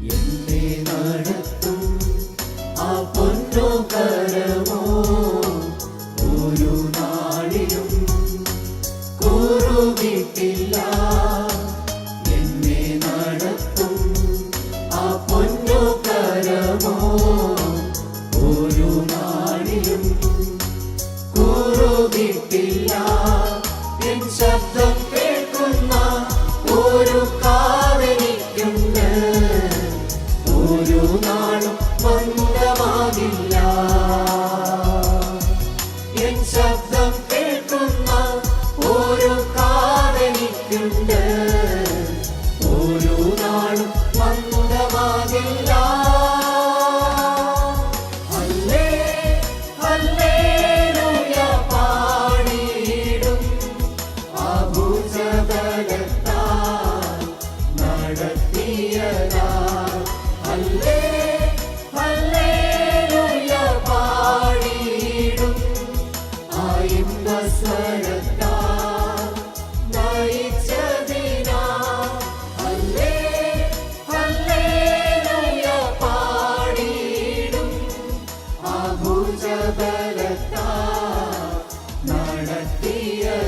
എന്നെ നടത്തി കാവലിക്കുണ്ട് ഒരു നാളും മന്ദമാകില്ല. ഹല്ലേ ഹല്ലേലൂയ പാടിയിടും അഭുജബലത്താ നടത്തിയതാ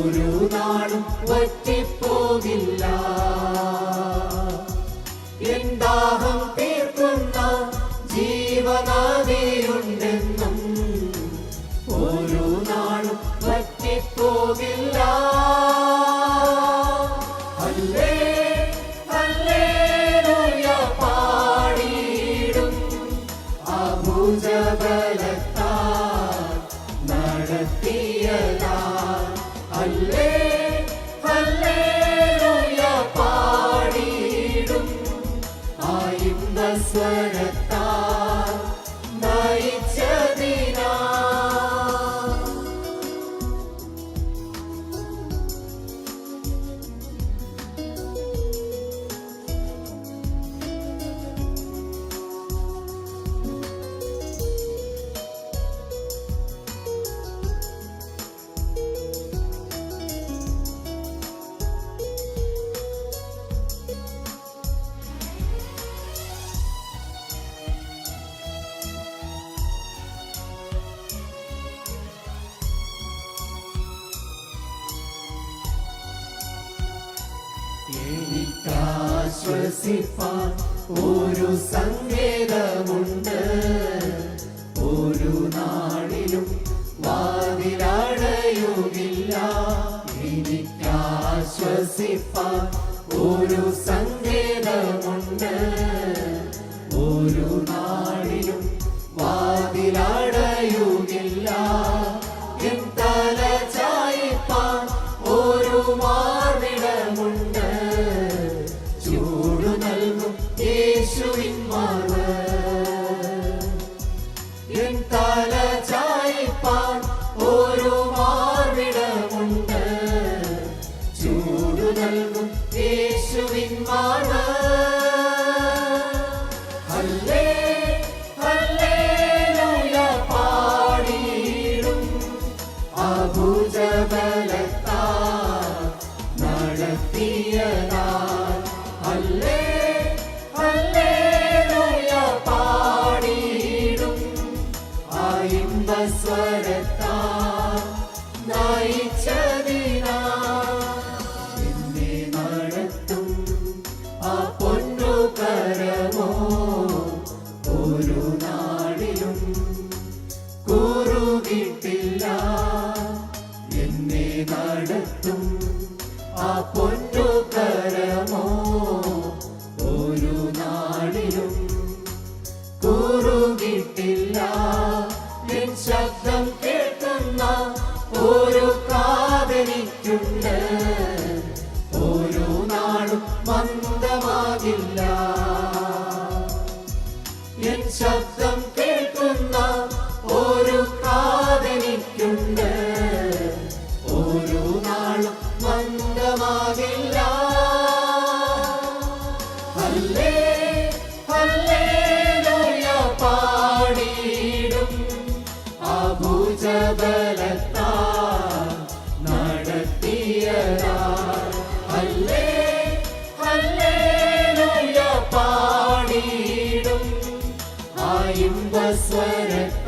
ഒരു നാളും വറ്റിപ്പോകില്ല. എന്താഹം തീർക്കുന്ന ജീവനാദിയുണ്ടെന്നും ഒരു നാളും വറ്റിപ്പോകില്ല. ഹല്ലേ ഹല്ലേലൂയ പാടിയിടും അഭുജബലത്താൽ swear it. എനിക്കാശ്വസിപ്പാൻ ഒരു സങ്കേതമുണ്ട്. ഒരു നാളിലും വാതിലടയുകില്ല. എനിക്കാശ്വസിപ്പാൻ ഒരു സങ്കേതമുണ്ട്. ഒരു നാളിലും വാതിലടയുകില്ല ഒരു നാളിലും കൂറുകിട്ടില്ല. എന്നെ നടത്തും ആ പൊന്നു കരമോ ഒരു നാളിലും കൂറുകിട്ടില്ല. നിൻ ശബ്ദം കേൾക്കുന്ന ഒരു കാതനിക്കുണ്ട് ഓരോ നാളും മന്ദമാകില്ല. itself Aswara